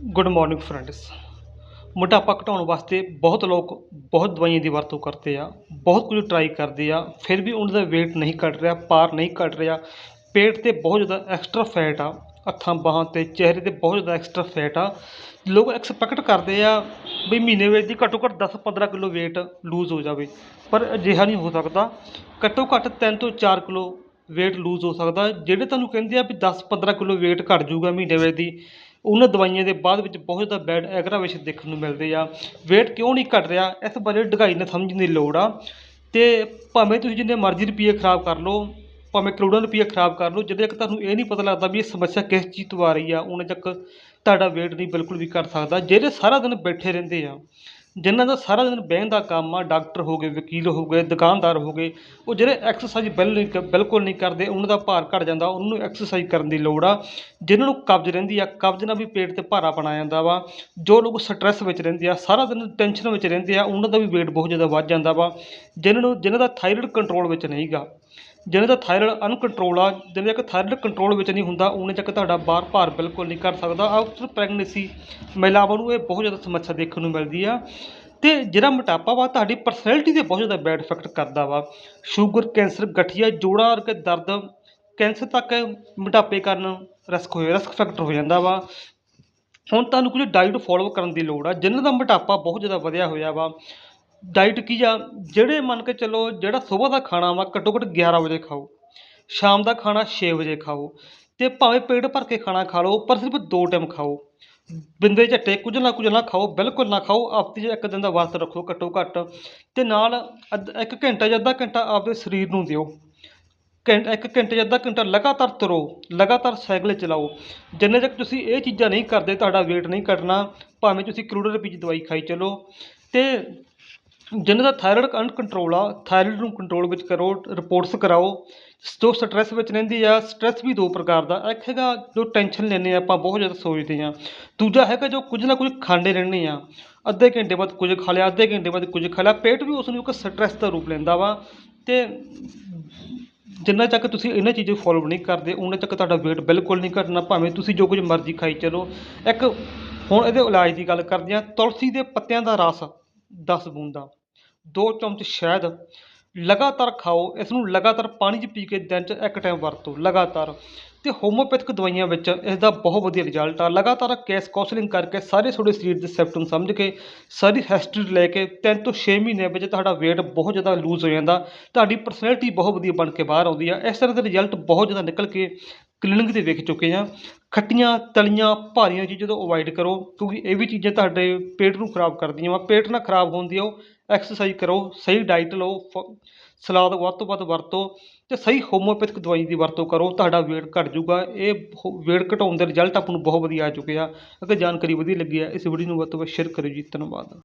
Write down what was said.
Good morning friends ਮੋਟਾਪਾ ਘਟਾਉਣ ਵਾਸਤੇ ਬਹੁਤ ਲੋਕ ਬਹੁਤ ਦਵਾਈਆਂ ਦੀ ਵਰਤੋਂ ਕਰਦੇ ਆ, ਬਹੁਤ ਕੁਝ ਟਰਾਈ ਕਰਦੇ ਆ, ਫਿਰ ਵੀ ਉਹਨਾਂ ਦਾ weight ਨਹੀਂ ਘਟ ਰਿਹਾ, ਭਾਰ ਨਹੀਂ ਘਟ ਰਿਹਾ। ਪੇਟ 'ਤੇ ਬਹੁਤ ਜ਼ਿਆਦਾ ਐਕਸਟਰਾ ਫੈਟ ਆ ਹੱਥਾਂ ਬਾਹਾਂ 'ਤੇ ਚਿਹਰੇ 'ਤੇ ਬਹੁਤ ਜ਼ਿਆਦਾ ਐਕਸਟਰਾ ਫੈਟ ਆ। ਲੋਕ ਐਕਸਪੈਕਟ ਕਰਦੇ ਆ ਵੀ ਮਹੀਨੇ ਵਿੱਚ ਦੀ ਘੱਟੋ ਘੱਟ 10 15 ਕਿਲੋ weight ਲੂਜ਼ ਹੋ ਜਾਵੇ। ਪਰ ਅਜਿਹਾ ਨਹੀਂ ਹੋ ਸਕਦਾ। ਘੱਟੋ ਘੱਟ 3 ਤੋਂ 4 ਕਿਲੋ weight ਲੂਜ਼ ਹੋ ਸਕਦਾ। ਜਿਹੜੇ ਤੁਹਾਨੂੰ ਕਹਿੰਦੇ ਆ ਵੀ 10 15 ਕਿਲੋ weight ਘਟ ਜਾਊਗਾ ਮਹੀਨੇ ਵਿੱਚ ਦੀ ਉਹਨਾਂ ਦਵਾਈਆਂ ਦੇ ਬਾਅਦ ਵਿੱਚ ਬਹੁਤ ਜ਼ਿਆਦਾ ਬੈਡ ਐਗਰਾਵੇਸ਼ਨ ਦੇਖਣ ਨੂੰ ਮਿਲਦੇ ਆ। weight ਕਿਉਂ ਨਹੀਂ ਘਟ ਰਿਹਾ? ਇਸ ਬਾਰੇ ਡੂੰਘਾਈ ਨਾਲ ਸਮਝਣ ਦੀ ਲੋੜ ਆ। ਤੇ ਭਾਵੇਂ ਤੁਸੀਂ ਜਿੰਨੇ ਮਰਜ਼ੀ ਰੁਪਈਏ ਖਰਾਬ ਕਰ ਲਓ, ਭਾਵੇਂ ਕਰੋੜਾਂ ਰੁਪਈਏ ਖਰਾਬ ਕਰ ਲਓ, ਜਦੋਂ ਤੱਕ ਤੁਹਾਨੂੰ ਇਹ ਨਹੀਂ ਪਤਾ ਲੱਗਦਾ ਵੀ ਇਹ ਸਮੱਸਿਆ ਕਿਸ ਚੀਜ਼ ਤੋਂ ਆ ਰਹੀ ਆ ਉਨੇ ਤੱਕ ਤੁਹਾਡਾ weight ਨਹੀਂ ਬਿਲਕੁਲ ਵੀ ਘਟ ਸਕਦਾ। ਜਿਹੜੇ ਸਾਰਾ ਦਿਨ ਬੈਠੇ ਰਹਿੰਦੇ ਆ ਜਿਨ੍ਹਾਂ ਦਾ ਸਾਰਾ ਦਿਨ ਬਹਿਣ ਦਾ ਕੰਮ ਆ, ਡਾਕਟਰ ਹੋ ਗਏ, ਵਕੀਲ ਹੋ ਗਏ, ਦੁਕਾਨਦਾਰ ਹੋ ਗਏ, ਉਹ ਜਿਹੜੇ ਐਕਸਰਸਾਈਜ਼ ਬਿਲ ਨਹੀਂ ਕ- ਬਿਲਕੁਲ ਨਹੀਂ ਕਰਦੇ, ਉਹਨਾਂ ਦਾ ਭਾਰ ਘਟ ਜਾਂਦਾ, ਉਹਨਾਂ ਨੂੰ ਐਕਸਰਸਾਈਜ਼ ਕਰਨ ਦੀ ਲੋੜ ਆ, ਜਿਨ੍ਹਾਂ ਨੂੰ ਕਬਜ਼ ਰਹਿੰਦੀ ਆ, ਕਬਜ਼ ਨਾਲ ਵੀ ਪੇਟ ਤੇ ਭਾਰਾ ਬਣਾ ਜਾਂਦਾ ਵਾ, ਜੋ ਲੋਕ ਸਟ੍ਰੈਸ ਵਿੱਚ ਰਹਿੰਦੇ ਆ, ਸਾਰਾ ਦਿਨ ਟੈਨਸ਼ਨ ਵਿੱਚ ਰਹਿੰਦੇ ਆ, ਉਹਨਾਂ ਦਾ ਵੀ weight ਬਹੁਤ ਜ਼ਿਆਦਾ ਵੱਧ ਜਾਂਦਾ ਵਾ, ਜਿਨ੍ਹਾਂ ਨੂੰ, ਜਿਨ੍ਹਾਂ ਦਾ ਥਾਇਰਾਇਡ ਕੰਟਰੋਲ ਵਿੱਚ ਨਹੀਂ ਗਾ ਜਿਹਨਾਂ ਦਾ ਥਾਇਰਾਇਡ ਅਨਕੰਟਰੋਲ ਆ ਜਿਵੇਂ ਤੱਕ ਥਾਇਰਾਇਡ ਕੰਟਰੋਲ ਵਿੱਚ ਨਹੀਂ ਹੁੰਦਾ ਉਨੇ ਤੱਕ ਤੁਹਾਡਾ ਬਾਹਰ ਭਾਰ ਬਿਲਕੁਲ ਨਹੀਂ ਘਟ ਸਕਦਾ। ਆਫਟਰ ਪ੍ਰੈਗਨੈਂਸੀ ਮਹਿਲਾਵਾਂ ਨੂੰ ਇਹ ਬਹੁਤ ਜ਼ਿਆਦਾ ਸਮੱਸਿਆ ਦੇਖਣ ਨੂੰ ਮਿਲਦੀ ਆ। ਅਤੇ ਜਿਹੜਾ ਮੋਟਾਪਾ ਵਾ, ਤੁਹਾਡੀ ਪਰਸਨੈਲਿਟੀ ਤੇ ਬਹੁਤ ਜ਼ਿਆਦਾ ਬੈਡ ਇਫੈਕਟ ਕਰਦਾ ਵਾ। ਸ਼ੂਗਰ ਕੈਂਸਰ ਗਠੀਆ, ਜੋੜਾਂ ਵਰਗੇ ਦਰਦ ਕੈਂਸਰ ਤੱਕ ਮੋਟਾਪੇ ਕਾਰਨ ਰਿਸਕ ਹੋਇਆ ਰਿਸਕ ਫੈਕਟਰ ਹੋ ਜਾਂਦਾ ਵਾ। ਹੁਣ ਤੁਹਾਨੂੰ ਕੁਝ ਡਾਈਟ ਫੋਲੋ ਕਰਨ ਦੀ ਲੋੜ ਆ ਜਿਨ੍ਹਾਂ ਦਾ ਮੋਟਾਪਾ ਬਹੁਤ ਜ਼ਿਆਦਾ ਵਧਿਆ ਹੋਇਆ ਵਾ। ਡਾਈਟ ਕੀ ਆ? ਜਿਹੜੇ ਮੰਨ ਕੇ ਚੱਲੋ ਜਿਹੜਾ ਸਵੇਰ ਦਾ ਖਾਣਾ ਵਾ, ਘੱਟੋ ਘੱਟ 11 ਵਜੇ ਖਾਓ। ਸ਼ਾਮ ਦਾ ਖਾਣਾ ਛੇ ਵਜੇ ਖਾਓ। ਅਤੇ ਭਾਵੇਂ ਪੇਟ ਭਰ ਕੇ ਖਾਣਾ ਖਾ ਲਓ, ਪਰ ਸਿਰਫ ਦੋ ਟਾਈਮ ਖਾਓ। ਬਿੰਦੇ ਝੱਟੇ ਕੁਝ ਨਾ ਕੁਝ ਨਾ ਖਾਓ, ਬਿਲਕੁਲ ਨਾ ਖਾਓ। ਹਫ਼ਤੇ 'ਚ ਇੱਕ ਦਿਨ ਦਾ ਵਰਤ ਰੱਖੋ ਘੱਟੋ ਘੱਟ। ਅਤੇ ਨਾਲ ਅੱਧ, ਇੱਕ ਘੰਟਾ ਜਾਂ ਅੱਧਾ ਘੰਟਾ ਆਪਦੇ ਸਰੀਰ ਨੂੰ ਦਿਓ। ਘੰਟਾ ਇੱਕ ਘੰਟੇ ਜਾਂ ਅੱਧਾ ਘੰਟਾ ਲਗਾਤਾਰ ਤੁਰੋ, ਲਗਾਤਾਰ ਸਾਈਕਲ ਚਲਾਓ। ਜਿੰਨੇ ਤੱਕ ਤੁਸੀਂ ਇਹ ਚੀਜ਼ਾਂ ਨਹੀਂ ਕਰਦੇ, ਤੁਹਾਡਾ weight ਨਹੀਂ ਘਟਣਾ, ਭਾਵੇਂ ਤੁਸੀਂ ਕਰੋੜਾਂ ਰੁਪਏ ਦੀ ਦਵਾਈ ਖਾਈ ਚੱਲੋ। ਅਤੇ ਜਿਨ੍ਹਾਂ ਦਾ ਥਾਇਰਾਇਡ ਅਨਕੰਟਰੋਲ ਆ ਥਾਇਰਾਇਡ ਨੂੰ ਕੰਟਰੋਲ ਵਿੱਚ ਕਰੋ ਰਿਪੋਰਟਸ ਕਰਾਓ, ਜੋ ਸਟ੍ਰੈਸ ਵਿੱਚ ਰਹਿੰਦੀ ਆ ਸਟ੍ਰੈਸ ਵੀ ਦੋ ਪ੍ਰਕਾਰ ਦਾ, ਇੱਕ ਹੈਗਾ ਜੋ ਟੈਨਸ਼ਨ ਲੈਂਦੇ ਆ, ਆਪਾਂ ਬਹੁਤ ਜ਼ਿਆਦਾ ਸੋਚਦੇ ਆ। ਦੂਜਾ ਹੈਗਾ ਜੋ ਕੁਝ ਨਾ ਕੁਝ ਖਾਂਦੇ ਰਹਿੰਦੇ ਆ। ਅੱਧੇ ਘੰਟੇ ਬਾਅਦ ਕੁਝ ਖਾ ਲਿਆ, ਅੱਧੇ ਘੰਟੇ ਬਾਅਦ ਕੁਝ ਖਾ ਲਿਆ, ਪੇਟ ਵੀ ਉਸ ਨੂੰ ਇੱਕ ਸਟ੍ਰੈਸ ਦਾ ਰੂਪ ਲੈਂਦਾ ਵਾ। ਤੇ ਜਿੰਨਾ ਤੱਕ ਤੁਸੀਂ ਇਹਨਾਂ ਚੀਜ਼ਾਂ ਫੋਲੋ ਨਹੀਂ ਕਰਦੇ ਉਹਨਾਂ ਤੱਕ ਤੁਹਾਡਾ weight ਬਿਲਕੁਲ ਨਹੀਂ ਘਟਣਾ, ਭਾਵੇਂ ਤੁਸੀਂ ਜੋ ਕੁਝ ਮਰਜ਼ੀ ਖਾਈ ਚਲੋ। ਇੱਕ ਹੁਣ ਇਹਦੇ ਇਲਾਜ ਦੀ ਗੱਲ ਕਰਦੇ ਹਾਂ ਤੁਲਸੀ ਦੇ ਪੱਤਿਆਂ ਦਾ ਰਸ 10 ਬੂੰਦਾਂ। ਦੋ ਚਮਚ ਸ਼ਹਿਦ, ਲਗਾਤਾਰ ਖਾਓ ਇਸ ਨੂੰ ਲਗਾਤਾਰ ਪਾਣੀ 'ਚ ਪੀ ਕੇ ਦਿਨ 'ਚ ਇੱਕ ਟਾਈਮ ਵਰਤੋ, ਲਗਾਤਾਰ। ਅਤੇ ਹੋਮੋਪੈਥਿਕ ਦਵਾਈਆਂ ਵਿੱਚ ਇਸ ਦਾ ਬਹੁਤ ਵਧੀਆ ਰਿਜ਼ਲਟ ਆ। ਲਗਾਤਾਰ ਕੇਸ ਕਾਉਂਸਲਿੰਗ ਕਰਕੇ ਸਾਰੇ ਤੁਹਾਡੇ ਸਰੀਰ ਦੇ ਸਿਮਟਮ ਸਮਝ ਕੇ, ਸਾਰੀ ਹਿਸਟਰੀ ਲੈ ਕੇ ਤਿੰਨ ਤੋਂ 6 ਮਹੀਨੇ ਵਿੱਚ ਤੁਹਾਡਾ weight ਬਹੁਤ ਜ਼ਿਆਦਾ ਲੂਜ਼ ਹੋ ਜਾਂਦਾ। ਤੁਹਾਡੀ ਪਰਸਨੈਲਿਟੀ ਬਹੁਤ ਵਧੀਆ ਬਣ ਕੇ ਬਾਹਰ ਆਉਂਦੀ ਆ। ਇਸ ਤਰ੍ਹਾਂ ਦੇ ਰਿਜ਼ਲਟ ਬਹੁਤ ਜ਼ਿਆਦਾ ਨਿਕਲ ਕੇ ਕਲੀਨਿਕ 'ਤੇ ਵੇਖ ਚੁੱਕੇ ਹਾਂ। ਖੱਟੀਆਂ, ਤਲੀਆਂ, ਭਾਰੀਆਂ ਚੀਜ਼ਾਂ ਤੋਂ ਅਵੋਇਡ ਕਰੋ, ਕਿਉਂਕਿ ਇਹ ਵੀ ਚੀਜ਼ਾਂ ਤੁਹਾਡੇ ਪੇਟ ਨੂੰ ਖਰਾਬ ਕਰਦੀਆਂ ਵਾ। ਪੇਟ ਨਾ ਖਰਾਬ ਹੋਣ ਦਿਓ ਐਕਸਰਸਾਈਜ਼ ਕਰੋ, ਸਹੀ ਡਾਈਟ ਲਓ, ਫ- ਸਲਾਦ ਵੱਧ ਤੋਂ ਵੱਧ ਵਰਤੋ ਅਤੇ ਸਹੀ ਹੋਮੋਪੈਥਿਕ ਦਵਾਈ ਦੀ ਵਰਤੋਂ ਕਰੋ, ਤੁਹਾਡਾ ਵੇਟ ਘੱਟ ਜਾਊਗਾ। ਇਹ ਵੇਟ ਘਟਾਉਣ ਦੇ ਰਿਜ਼ਲਟ ਆਪਾਂ ਨੂੰ ਬਹੁਤ ਵਧੀਆ ਆ ਚੁੱਕੇ ਆ। ਅਗਰ ਜਾਣਕਾਰੀ ਵਧੀਆ ਲੱਗੀ ਆ ਇਸ ਵੀਡੀਓ ਨੂੰ ਵੱਧ ਤੋਂ ਵੱਧ ਸ਼ੇਅਰ ਕਰਿਓ ਜੀ। ਧੰਨਵਾਦ।